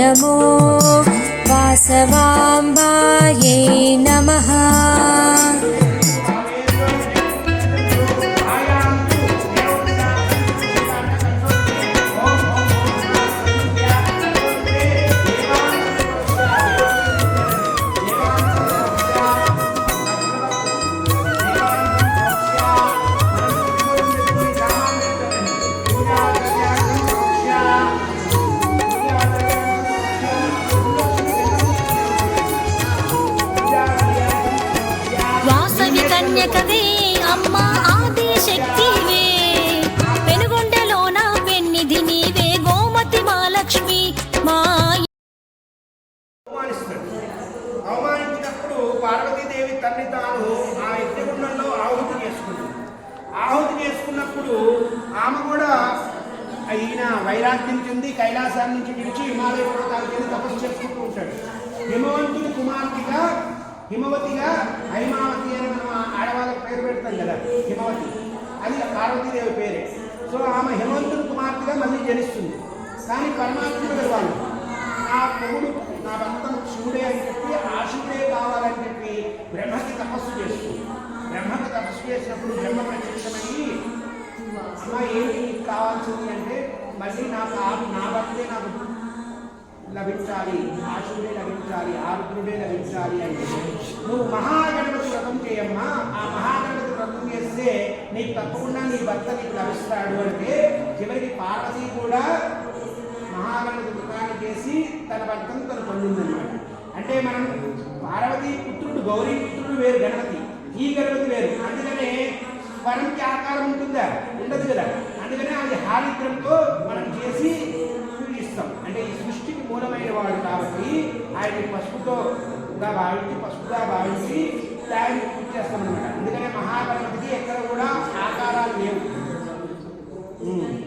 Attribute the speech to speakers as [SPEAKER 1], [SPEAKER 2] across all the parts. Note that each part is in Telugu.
[SPEAKER 1] नमो वासवाम्बायै
[SPEAKER 2] వాసవి కన్యకవే అమ్మ ఆది శక్తివే. పెనుగొండలోన పెన్నిధి నీవే గోమతి మహాలక్ష్మి మా
[SPEAKER 3] అవమానిస్తాడు. అవమానించినప్పుడు పార్వతీదేవి తల్లి తాను ఆ యజ్ఞగుండంలో ఆహుతి చేసుకుంది. ఆహుతి చేసుకున్నప్పుడు ఆమె కూడా ఈయన వైరాగ్యం చెంది కైలాసాన్ని నుంచి విడిచి హిమాలయ పర్వతాలకు వెళ్ళి తపస్సు చేసుకుంటూ ఉంటాడు. హిమవంతుడి కుమార్తెగా హిమవతిగా హైమావతి అని మనం ఆడవాళ్ళకి పేరు పెడతాం కదా హిమవతి. అది పార్వతీదేవి పేరే. సో ఆమె హిమవంతుడి కుమార్తెగా మళ్ళీ జనిస్తుంది. కానీ పరమాత్ముడు వాళ్ళు నా పొగుడు నా భక్తం శివుడే అని చెప్పి ఆ శివుడే కావాలని చెప్పి బ్రహ్మకి తపస్సు చేస్తుంది. బ్రహ్మకి తపస్సు చేసినప్పుడు బ్రహ్మ ప్రత్యక్షమయ్యి అమ్మ ఏంటి కావాల్సింది అంటే మళ్ళీ నాకు నా భక్తే నాకు లభించాలి ఆ శివుడే లభించాలి ఆ రుద్రుడే లభించాలి అంటే నువ్వు మహాగణపతి వ్రతం చేయమ్మా ఆ మహాగణపతి వ్రతం చేస్తే నీకు తప్పకుండా నీ భర్త నీకు లభిస్తాడు అంటే చివరికి పార్వతి కూడా మహాగణపతి వ్రతాన్ని చేసి తన భర్తను తను పొందిందన్నమాట. అంటే మనం పార్వతి పుత్రుడు గౌరీ పుత్రుడు వేరు గణపతి. ఈ గణపతి వేరు. అందుకనే స్వరంకి ఆకారం ఉంటుందా? ఉండదు కదా. అందుకనే అది హారిద్రంతో మనం చేసి సృష్టికి మూలమైన వాడు కాబట్టి ఆయన పసుపుతో గా భావించి పసుపుగా భావించి దాన్ని పూజ చేస్తాం అనమాట అందుకనే మహాగణపతికి ఎక్కడ కూడా ఆకారాలు లేవు.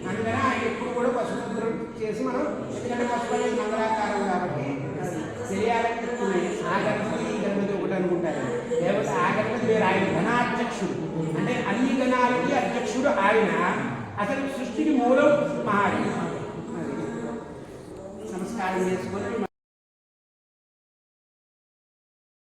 [SPEAKER 3] అందుకని ఆయన ఎప్పుడు కూడా పసుపు చేసి మనం ఎందుకంటే పసుపు అనేది మంగళాకారం కాబట్టి తెలియాలని ఆ గణపతి ఈ గణపతి ఒకటి అనుకుంటారు. లేకపోతే ఆ గణపతి వేరు ఆయన ఘనాధ్యక్షుడు అంటే అన్ని గణాలకి అధ్యక్షుడు ఆయన. అసలు సృష్టికి మూలం మహాగణపతి starting this winter